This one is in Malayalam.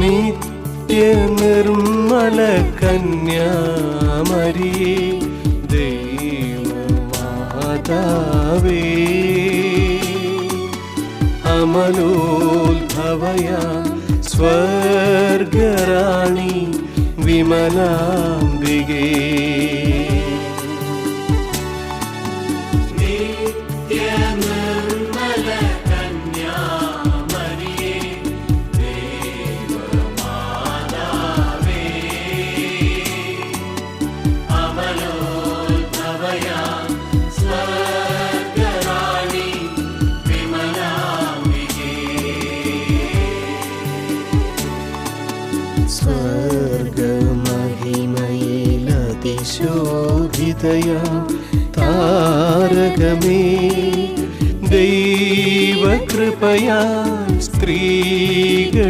നിത്യ നിർമ്മല കന്യാമരിയേ ദൈവമാതാവേ. അമലോത്ഭവയ സ്വർഗരാണി വിമലാംബികേ. സ്വർഗമഹിമയിലതിശോഭിതയ താരകമേ ദൈവകൃപയാ സ്ത്രീകളിൽ